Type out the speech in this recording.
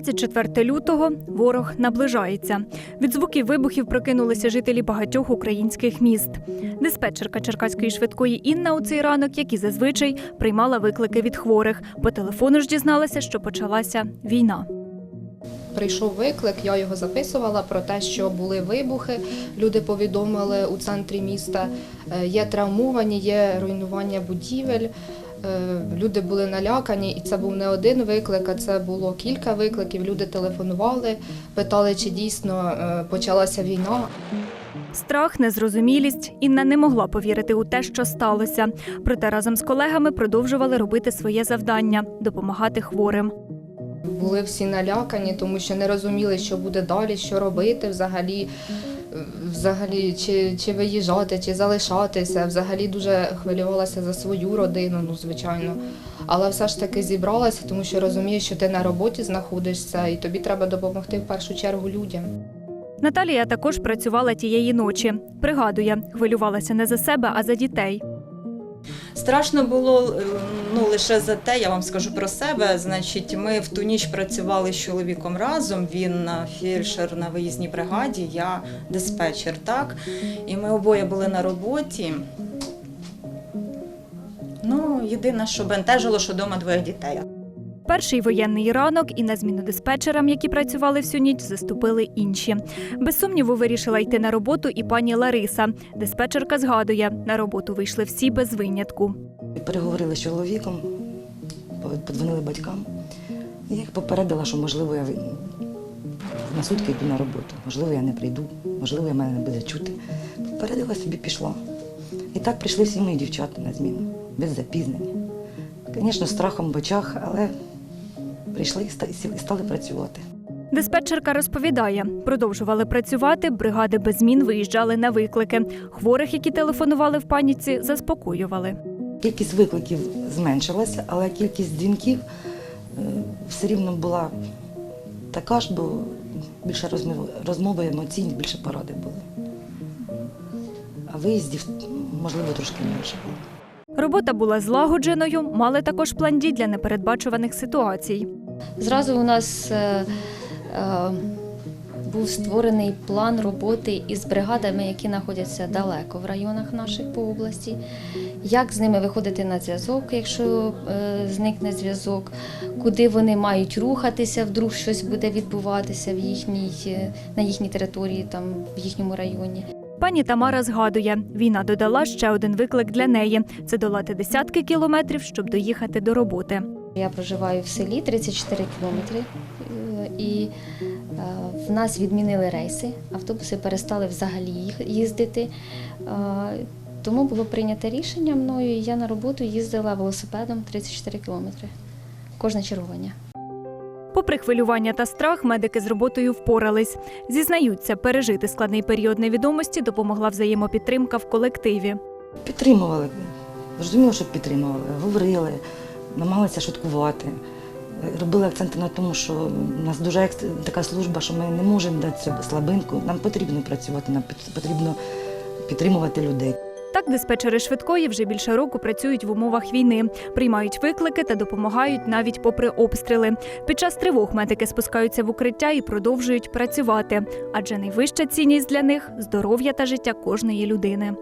24 лютого ворог наближається. Від звуків вибухів прокинулися жителі багатьох українських міст. Диспетчерка Черкаської швидкої Інна у цей ранок, як і зазвичай, приймала виклики від хворих. По телефону ж дізналася, що почалася війна. Прийшов виклик, я його записувала про те, що були вибухи. Люди повідомили у центрі міста. Е, Є травмовані, є руйнування будівель. Е, Люди були налякані, і це був не один виклик, а це було кілька викликів. Люди телефонували, питали, чи дійсно е, почалася війна. Страх, незрозумілість. Інна не могла повірити у те, що сталося. Проте разом з колегами продовжували робити своє завдання допомагати хворим. Були всі налякані, тому що не розуміли, що буде далі, що робити взагалі. Взагалі, чи, чи виїжджати, чи залишатися. Взагалі дуже хвилювалася за свою родину, ну звичайно. Але все ж таки зібралася, тому що розумієш, що ти на роботі знаходишся, і тобі треба допомогти в першу чергу людям. Наталія також працювала тієї ночі. Пригадує, хвилювалася не за себе, а за дітей. Страшно було ну лише за те, я вам скажу про себе. Значить, ми в ту ніч працювали з чоловіком разом. Він фельдшер на виїзній бригаді, я диспетчер. Так, і ми обоє були на роботі. Ну, єдине, що бентежило, що вдома двоє дітей. Перший воєнний ранок і на зміну диспетчерам, які працювали всю ніч, заступили інші. Без сумніву вирішила йти на роботу і пані Лариса. Диспетчерка згадує, на роботу вийшли всі без винятку. Переговорили з чоловіком, подзвонили батькам. Я їх попередила, що можливо я на сутки йду на роботу, можливо, я не прийду, можливо, я мене не буде чути. Попередила собі, пішла. І так прийшли всі мої дівчата на зміну, без запізнення. Звісно, страхом в очах, але прийшли і стали працювати. Диспетчерка розповідає, продовжували працювати, бригади без змін виїжджали на виклики. Хворих, які телефонували в паніці, заспокоювали. Кількість викликів зменшилася, але кількість дзвінків е, все рівно була така ж, бо більше розмови емоційні, більше поради були. А виїздів, можливо, трошки менше було. Робота була злагодженою, мали також план дій для непередбачуваних ситуацій. Зразу у нас е, е, був створений план роботи із бригадами, які знаходяться далеко в районах наших по області. Як з ними виходити на зв'язок, якщо е, зникне зв'язок, куди вони мають рухатися, вдруг щось буде відбуватися в їхній, е, на їхній території, там, в їхньому районі. Пані Тамара згадує, війна додала ще один виклик для неї це долати десятки кілометрів, щоб доїхати до роботи. Я проживаю в селі 34 кілометри, е, і е, в нас відмінили рейси. Автобуси перестали взагалі їх- їздити. Е, Тому було прийнято рішення мною. і Я на роботу їздила велосипедом 34 кілометри. Кожне чергування. Попри хвилювання та страх, медики з роботою впорались. Зізнаються, пережити складний період невідомості допомогла взаємопідтримка в колективі. Підтримували, розуміло, що підтримували, говорили, намагалися шуткувати. Робили акценти на тому, що в нас дуже така служба, що ми не можемо дати собі слабинку. Нам потрібно працювати, нам потрібно підтримувати людей. Так, диспетчери швидкої вже більше року працюють в умовах війни, приймають виклики та допомагають навіть попри обстріли. Під час тривог медики спускаються в укриття і продовжують працювати, адже найвища цінність для них здоров'я та життя кожної людини.